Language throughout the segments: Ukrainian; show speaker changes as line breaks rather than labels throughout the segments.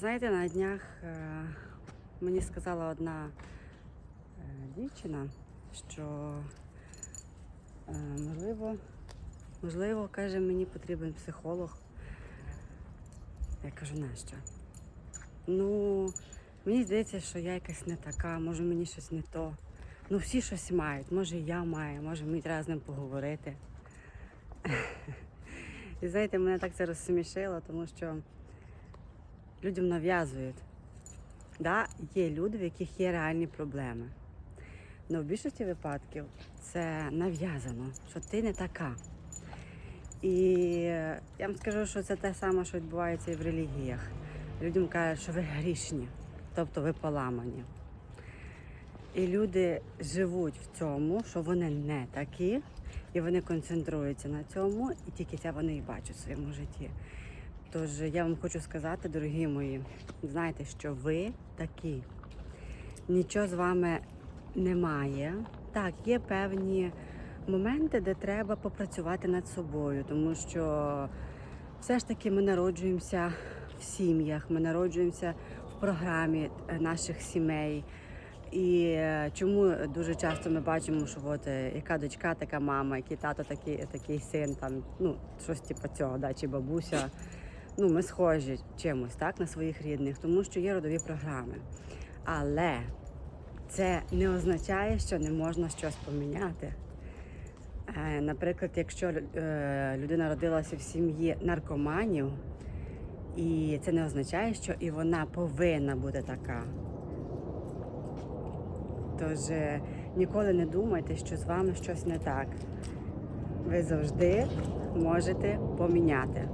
Знаєте, на днях е, мені сказала одна е, дівчина, що е, можливо, можливо, каже, мені потрібен психолог. Я кажу, нащо? Ну, мені здається, що я якась не така, може мені щось не то. Ну, всі щось мають, може я маю, може мені треба з ним поговорити. І знаєте, мене так це розсмішило, тому що людям нав'язують. Да, є люди, в яких є реальні проблеми. Але в більшості випадків це нав'язано, що ти не така. І я вам скажу, що це те саме, що відбувається і в релігіях. Людям кажуть, що ви грішні, тобто ви поламані. І люди живуть в цьому, що вони не такі, і вони концентруються на цьому, і тільки це вони і бачать в своєму житті. Тож я вам хочу сказати, дорогі мої, знайте, що ви такі. Нічого з вами немає. Так, є певні моменти, де треба попрацювати над собою, тому що все ж таки ми народжуємося в сім'ях, ми народжуємося в програмі е, наших сімей. І е, чому дуже часто ми бачимо, що от е, яка дочка, така мама, який тато, такий, такий син, там ну щось типу цього, да, чи бабуся. Ну, ми схожі чимось так на своїх рідних, тому що є родові програми. Але це не означає, що не можна щось поміняти. Е, Наприклад, якщо е, людина родилася в сім'ї наркоманів, і це не означає, що і вона повинна бути така. Тож е, ніколи не думайте, що з вами щось не так. Ви завжди можете поміняти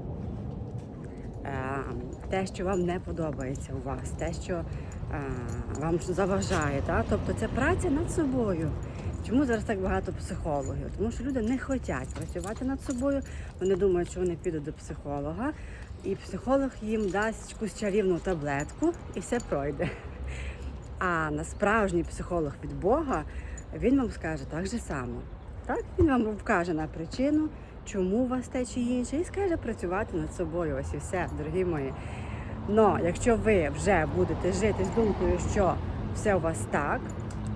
те, що вам не подобається у вас, те, що е, вам заважає. Та? Тобто це праця над собою. Чому зараз так багато психологів? Тому що люди не хочуть працювати над собою. Вони думають, що вони підуть до психолога, і психолог їм дасть якусь чарівну таблетку, і все пройде. А на справжній психолог від Бога він вам скаже так же само. Так? Він вам вкаже на причину, чому у вас те чи інше, і скаже працювати над собою. Ось і все, дорогі мої. Но якщо ви вже будете жити з думкою, що все у вас так,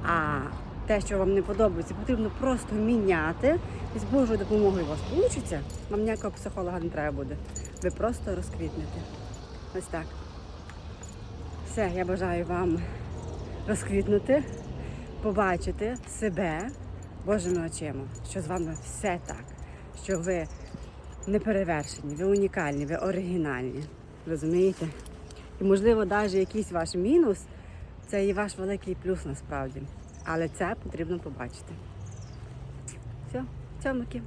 а те, що вам не подобається, потрібно просто міняти, і з Божою допомогою у вас вийде, вам ніякого психолога не треба буде. Ви просто розквітнете. Ось так. Все, я бажаю вам розквітнути, побачити себе Божими очима, що з вами все так, що ви не перевершені, ви унікальні, ви оригінальні. Розумієте? І, можливо, навіть якийсь ваш мінус це і ваш великий плюс насправді. Але це потрібно побачити. Все, цьомики.